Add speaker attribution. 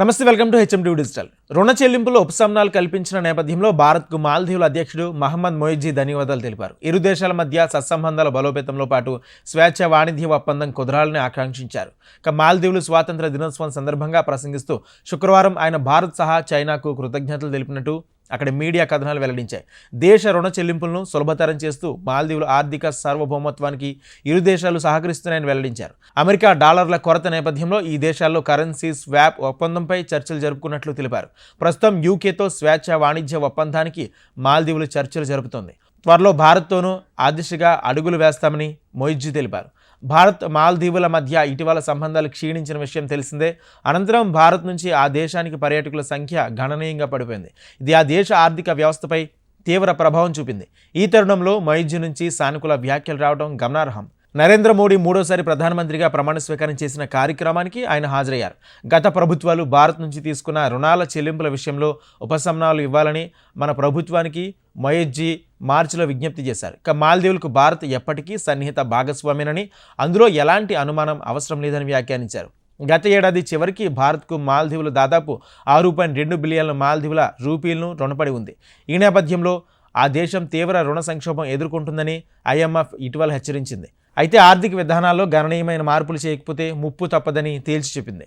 Speaker 1: నమస్తే welcome to HMD digital. రుణ చెల్లింపులో ఉపశమనాలు కల్పించిన నేపథ్యంలో భారత్కు మాల్దీవుల అధ్యక్షుడు మహమ్మద్ మొయిజీ ధన్యవాదాలు తెలిపారు. ఇరు దేశాల మధ్య సత్సంబంధాల బలోపేతంలో పాటు స్వేచ్ఛ వాణిజ్య ఒప్పందం కుదరాలని ఆకాంక్షించారు. ఇక మాల్దీవులు స్వాతంత్ర దినోత్సవం సందర్భంగా ప్రసంగిస్తూ శుక్రవారం ఆయన భారత్ సహా చైనాకు కృతజ్ఞతలు తెలిపినట్టు అక్కడ మీడియా కథనాలు వెల్లడించాయి. దేశ రుణ చెల్లింపులను సులభతరం చేస్తూ మాల్దీవుల ఆర్థిక సార్వభౌమత్వానికి ఇరు దేశాలు సహకరిస్తున్నాయని వెల్లడించారు. అమెరికా డాలర్ల కొరత నేపథ్యంలో ఈ దేశాల్లో కరెన్సీ స్వాప్ ఒప్పందంపై చర్చలు జరుపుకున్నట్లు తెలిపారు. ప్రస్తుతం యూకేతో స్వేచ్ఛ వాణిజ్య ఒప్పందానికి మాల్దీవులు చర్చలు జరుపుతోంది. త్వరలో భారత్తోనూ ఆ దిశగా అడుగులు వేస్తామని మొయిజ్జీ తెలిపారు. భారత్ మాల్దీవుల మధ్య ఇటీవల సంబంధాలు క్షీణించిన విషయం తెలిసిందే. అనంతరం భారత్ నుంచి ఆ దేశానికి పర్యాటకుల సంఖ్య గణనీయంగా పడిపోయింది. ఇది ఆ దేశ ఆర్థిక వ్యవస్థపై తీవ్ర ప్రభావం చూపింది. ఈ తరుణంలో మైద్యు నుంచి సానుకూల వ్యాఖ్యలు రావడం గమనార్హం. నరేంద్ర మోడీ మూడోసారి ప్రధానమంత్రిగా ప్రమాణ స్వీకారం చేసిన కార్యక్రమానికి ఆయన హాజరయ్యారు. గత ప్రభుత్వాలు భారత్ నుంచి తీసుకున్న రుణాల చెల్లింపుల విషయంలో ఉపశమనాలు ఇవ్వాలని మన ప్రభుత్వానికి మొయజ్జీ మార్చిలో విజ్ఞప్తి చేశారు. ఇక మాల్దీవులకు భారత్ ఎప్పటికీ సన్నిహిత భాగస్వామ్యనని అందులో ఎలాంటి అనుమానం అవసరం లేదని వ్యాఖ్యానించారు. గత ఏడాది చివరికి భారత్కు మాల్దీవులు దాదాపు ఆరు పాయింట్ రెండు బిలియన్ల మాల్దీవుల రూపీలను రుణపడి ఉంది. ఈ నేపథ్యంలో ఆ దేశం తీవ్ర రుణ సంక్షోభం ఎదుర్కొంటుందని ఐఎంఎఫ్ ఇటీవల హెచ్చరించింది. అయితే ఆర్థిక విధానాల్లో గణనీయమైన మార్పులు చేయకపోతే ముప్పు తప్పదని తేల్చి చెప్పింది.